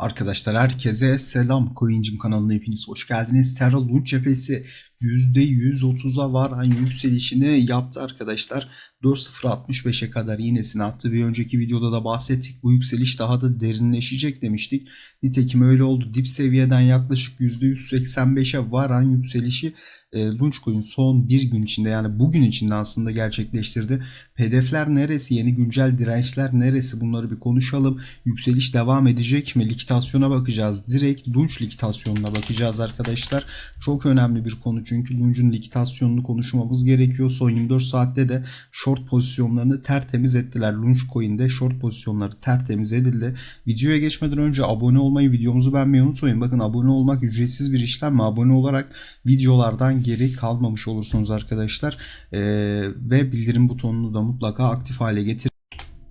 Arkadaşlar herkese selam. Coincim kanalına hepiniz hoş geldiniz. Terra Launch cephesi %130'a varan yükselişini yaptı arkadaşlar. 4.065'e kadar iğnesini attı. Bir önceki videoda da bahsettik. Bu yükseliş daha da derinleşecek demiştik. Nitekim öyle oldu. Dip seviyeden yaklaşık %185'e varan yükselişi e, Launchcoin son bir gün içinde yani bugün içinde aslında gerçekleştirdi. Hedefler neresi? Yeni güncel dirençler neresi? Bunları bir konuşalım. Yükseliş devam edecek mi? Likitasyona bakacağız. Direkt Lunch likitasyonuna bakacağız arkadaşlar. Çok önemli bir konu çünkü Lunch'un likitasyonunu konuşmamız gerekiyor. Son 24 saatte de short pozisyonlarını tertemiz ettiler. Lunch Coin'de short pozisyonları tertemiz edildi. Videoya geçmeden önce abone olmayı, videomuzu beğenmeyi unutmayın. Bakın abone olmak ücretsiz bir işlem? Abone olarak videolardan geri kalmamış olursunuz arkadaşlar. Ee, ve bildirim butonunu da mutlaka aktif hale getirin.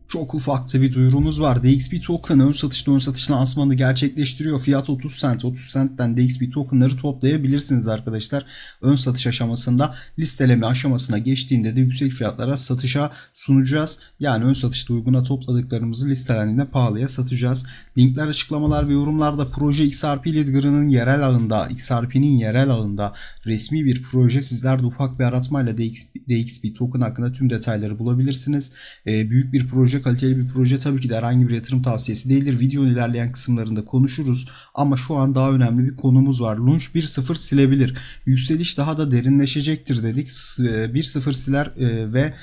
Çok ufakta bir duyurumuz var. DXB token ön satışta ön satış lansmanını gerçekleştiriyor. Fiyat 30 cent. 30 centten DXB tokenları toplayabilirsiniz arkadaşlar. Ön satış aşamasında listeleme aşamasına geçtiğinde de yüksek fiyatlara satışa sunacağız. Yani ön satışta uyguna topladıklarımızı listelendiğinde pahalıya satacağız. Linkler açıklamalar ve yorumlarda proje XRP Ledger'ının yerel ağında, XRP'nin yerel ağında resmi bir proje. Sizler de ufak bir aratmayla DXB, DXB token hakkında tüm detayları bulabilirsiniz. Ee, büyük bir proje kaliteli bir proje tabii ki de herhangi bir yatırım tavsiyesi değildir. Videonun ilerleyen kısımlarında konuşuruz. Ama şu an daha önemli bir konumuz var. Launch 1.0 silebilir. Yükseliş daha da derinleşecektir dedik. 1.0 siler e, ve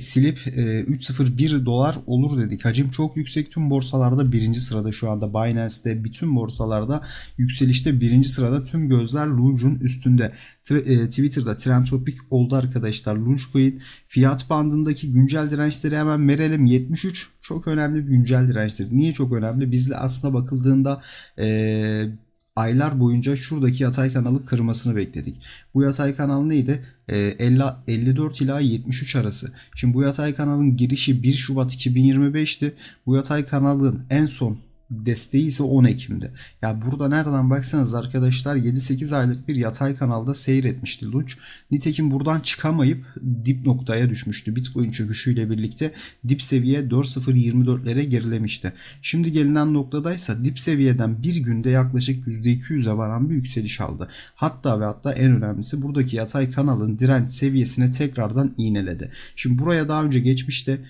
silip 3.01 dolar olur dedik. Hacim çok yüksek tüm borsalarda birinci sırada şu anda Binance'de bütün borsalarda yükselişte birinci sırada tüm gözler Lunge'un üstünde. E, Twitter'da trend topik oldu arkadaşlar. Lungecoin fiyat bandındaki güncel dirençleri hemen verelim. 73 çok önemli bir güncel dirençtir. Niye çok önemli? Bizde aslında bakıldığında ee, aylar boyunca şuradaki yatay kanalı kırmasını bekledik. Bu yatay kanal neydi? E, 50, 54 ila 73 arası. Şimdi bu yatay kanalın girişi 1 Şubat 2025'ti. Bu yatay kanalın en son desteği ise 10 Ekim'de. Ya burada nereden baksanız arkadaşlar 7-8 aylık bir yatay kanalda seyretmişti Lunch. Nitekim buradan çıkamayıp dip noktaya düşmüştü. Bitcoin çöküşüyle birlikte dip seviye 4.024'lere gerilemişti. Şimdi gelinen noktadaysa dip seviyeden bir günde yaklaşık %200'e varan bir yükseliş aldı. Hatta ve hatta en önemlisi buradaki yatay kanalın direnç seviyesine tekrardan iğneledi. Şimdi buraya daha önce geçmişte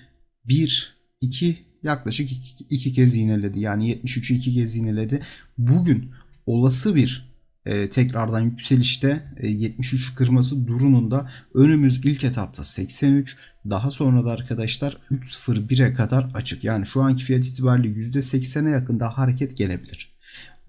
1, 2 yaklaşık iki, iki kez iğneledi. Yani 73'ü iki kez iğneledi. Bugün olası bir e, tekrardan yükselişte e, 73 kırması durumunda önümüz ilk etapta 83 daha sonra da arkadaşlar 3.01'e kadar açık. Yani şu anki fiyat itibariyle %80'e yakında hareket gelebilir.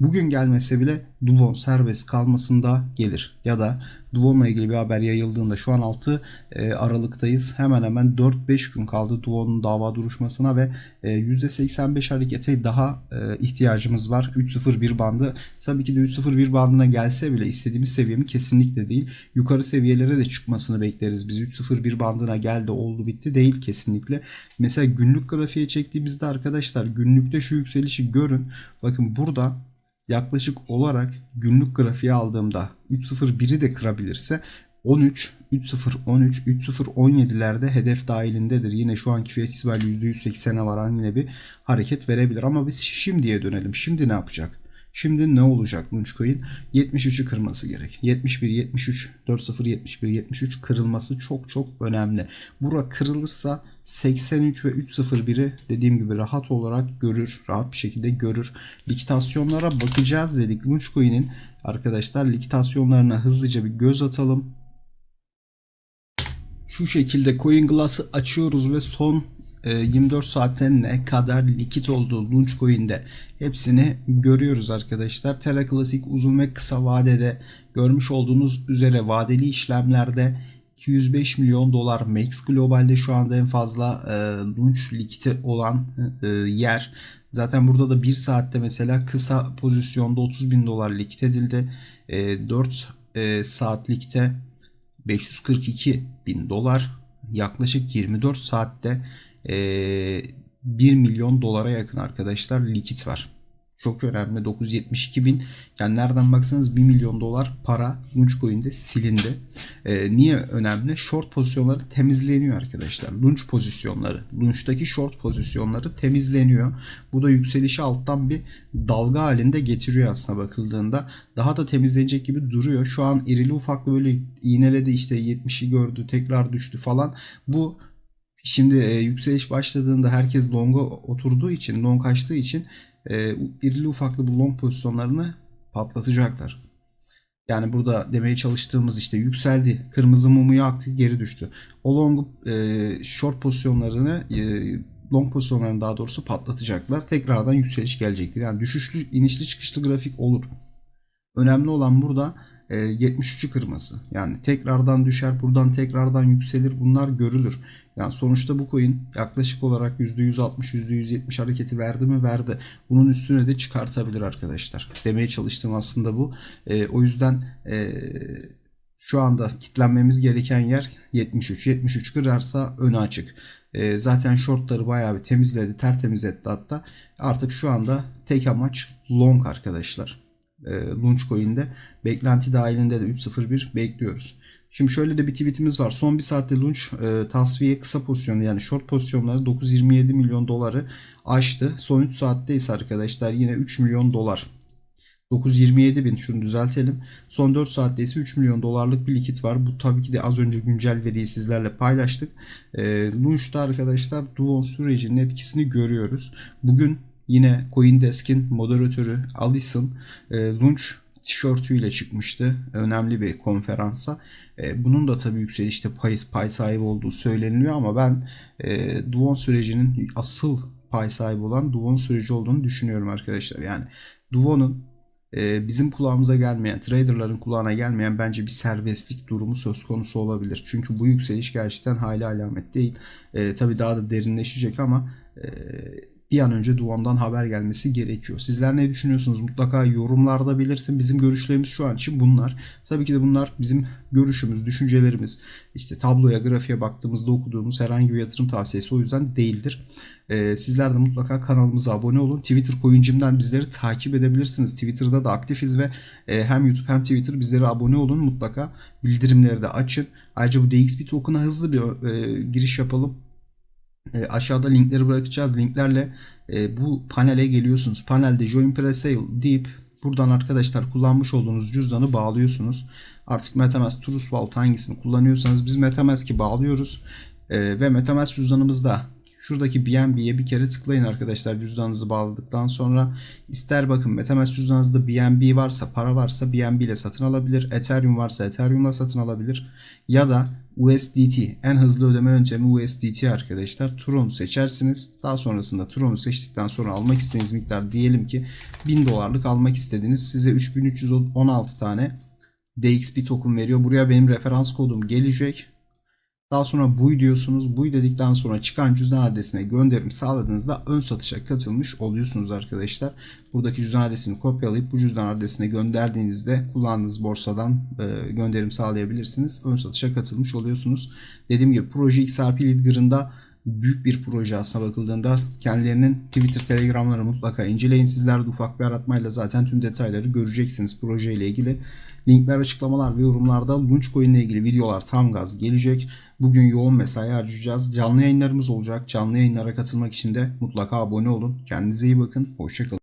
Bugün gelmese bile Dubon serbest kalmasında gelir. Ya da Dubon'la ilgili bir haber yayıldığında şu an 6 e, Aralık'tayız. Hemen hemen 4-5 gün kaldı Dubon'un dava duruşmasına ve e, %85 harekete daha e, ihtiyacımız var. 3.01 bandı tabii ki de 3.01 bandına gelse bile istediğimiz seviyemi kesinlikle değil. Yukarı seviyelere de çıkmasını bekleriz. Biz 3.01 bandına geldi oldu bitti değil kesinlikle. Mesela günlük grafiğe çektiğimizde arkadaşlar günlükte şu yükselişi görün. Bakın burada yaklaşık olarak günlük grafiği aldığımda 3.01'i de kırabilirse 13, 3.0, 13, 3.0, 17'lerde hedef dahilindedir. Yine şu anki fiyat itibariyle %180'e varan yine bir hareket verebilir. Ama biz şimdiye dönelim. Şimdi ne yapacak? Şimdi ne olacak Launchcoin? 73'ü kırması gerek. 71, 73, 40, 71, 73 kırılması çok çok önemli. Bura kırılırsa 83 ve 301'i dediğim gibi rahat olarak görür. Rahat bir şekilde görür. Likitasyonlara bakacağız dedik. Launchcoin'in arkadaşlar likitasyonlarına hızlıca bir göz atalım. Şu şekilde CoinGlass'ı açıyoruz ve son 24 ee, saatte ne kadar likit olduğu Launchcoin'de hepsini görüyoruz arkadaşlar. Terra Classic uzun ve kısa vadede görmüş olduğunuz üzere vadeli işlemlerde 205 milyon dolar Max Global'de şu anda en fazla e, launch likiti olan e, yer. Zaten burada da 1 saatte mesela kısa pozisyonda 30 bin dolar likit edildi. E, 4 e, saatlikte 542 bin dolar yaklaşık 24 saatte e, 1 milyon dolara yakın arkadaşlar likit var. Çok önemli. 972 bin yani nereden baksanız 1 milyon dolar para Launchcoin'de silindi. Ee, niye önemli? Short pozisyonları temizleniyor arkadaşlar. Launch pozisyonları. Launch'taki short pozisyonları temizleniyor. Bu da yükselişi alttan bir dalga halinde getiriyor aslında bakıldığında. Daha da temizlenecek gibi duruyor. Şu an irili ufaklı böyle iğneledi işte 70'i gördü tekrar düştü falan. Bu Şimdi e, yükseliş başladığında herkes longa oturduğu için, long açtığı için e, irili ufaklı bu long pozisyonlarını patlatacaklar. Yani burada demeye çalıştığımız işte yükseldi, kırmızı mumu yaktı, geri düştü. O long e, short pozisyonlarını e, long pozisyonlarını daha doğrusu patlatacaklar. Tekrardan yükseliş gelecektir. Yani düşüşlü, inişli çıkışlı grafik olur. Önemli olan burada e, 73'ü kırması. Yani tekrardan düşer, buradan tekrardan yükselir. Bunlar görülür. Yani sonuçta bu coin yaklaşık olarak %160, %170 hareketi verdi mi? Verdi. Bunun üstüne de çıkartabilir arkadaşlar. Demeye çalıştığım aslında bu. E, o yüzden e, şu anda kitlenmemiz gereken yer 73. 73 kırarsa önü açık. E, zaten shortları bayağı bir temizledi, tertemiz etti hatta. Artık şu anda tek amaç long arkadaşlar e, Launchcoin'de beklenti dahilinde de 3.01 bekliyoruz. Şimdi şöyle de bir tweetimiz var. Son bir saatte Launch e, tasfiye kısa pozisyonu yani short pozisyonları 927 milyon doları aştı. Son 3 saatte ise arkadaşlar yine 3 milyon dolar. 927 bin şunu düzeltelim. Son 4 saatte ise 3 milyon dolarlık bir likit var. Bu tabii ki de az önce güncel veriyi sizlerle paylaştık. E, Launch'ta arkadaşlar Duon sürecinin etkisini görüyoruz. Bugün Yine CoinDesk'in moderatörü Alison e, Launch tişörtüyle çıkmıştı. Önemli bir konferansa. E, bunun da tabii yükselişte pay, pay sahibi olduğu söyleniliyor ama ben e, Duon sürecinin asıl pay sahibi olan Duon süreci olduğunu düşünüyorum arkadaşlar. Yani Duon'un e, bizim kulağımıza gelmeyen, traderların kulağına gelmeyen bence bir serbestlik durumu söz konusu olabilir. Çünkü bu yükseliş gerçekten hali alamet değil. E, tabii daha da derinleşecek ama e, bir an önce Duon'dan haber gelmesi gerekiyor. Sizler ne düşünüyorsunuz? Mutlaka yorumlarda belirtin. Bizim görüşlerimiz şu an için bunlar. Tabii ki de bunlar bizim görüşümüz, düşüncelerimiz. İşte tabloya, grafiğe baktığımızda okuduğumuz herhangi bir yatırım tavsiyesi o yüzden değildir. Ee, sizler de mutlaka kanalımıza abone olun. Twitter Coincim'den bizleri takip edebilirsiniz. Twitter'da da aktifiz ve e, hem YouTube hem Twitter bizlere abone olun. Mutlaka bildirimleri de açın. Ayrıca bu DXB token'a hızlı bir e, giriş yapalım. E, aşağıda linkleri bırakacağız. Linklerle e, bu panele geliyorsunuz. Panelde Join Presale deyip buradan arkadaşlar kullanmış olduğunuz cüzdanı bağlıyorsunuz. Artık MetaMask, Trust Wallet hangisini kullanıyorsanız biz MetaMask'i bağlıyoruz. E, ve MetaMask cüzdanımızda şuradaki BNB'ye bir kere tıklayın arkadaşlar cüzdanınızı bağladıktan sonra. ister bakın MetaMask cüzdanınızda BNB varsa, para varsa BNB ile satın alabilir. Ethereum varsa Ethereum'la satın alabilir. Ya da USDT en hızlı ödeme yöntemi USDT arkadaşlar. Tron'u seçersiniz. Daha sonrasında Tron'u seçtikten sonra almak istediğiniz miktar diyelim ki 1000 dolarlık almak istediniz. Size 3316 tane DXB token veriyor. Buraya benim referans kodum gelecek. Daha sonra buy diyorsunuz. Buy dedikten sonra çıkan cüzdan adresine gönderim sağladığınızda ön satışa katılmış oluyorsunuz arkadaşlar. Buradaki cüzdan adresini kopyalayıp bu cüzdan adresine gönderdiğinizde kullandığınız borsadan e, gönderim sağlayabilirsiniz. Ön satışa katılmış oluyorsunuz. Dediğim gibi proje XRP Leadger'ında büyük bir proje aslına bakıldığında kendilerinin Twitter, Telegram'ları mutlaka inceleyin. Sizler de ufak bir aratmayla zaten tüm detayları göreceksiniz projeyle ilgili. Linkler açıklamalar ve yorumlarda Launchcoin ile ilgili videolar tam gaz gelecek. Bugün yoğun mesai harcayacağız. Canlı yayınlarımız olacak. Canlı yayınlara katılmak için de mutlaka abone olun. Kendinize iyi bakın. Hoşçakalın.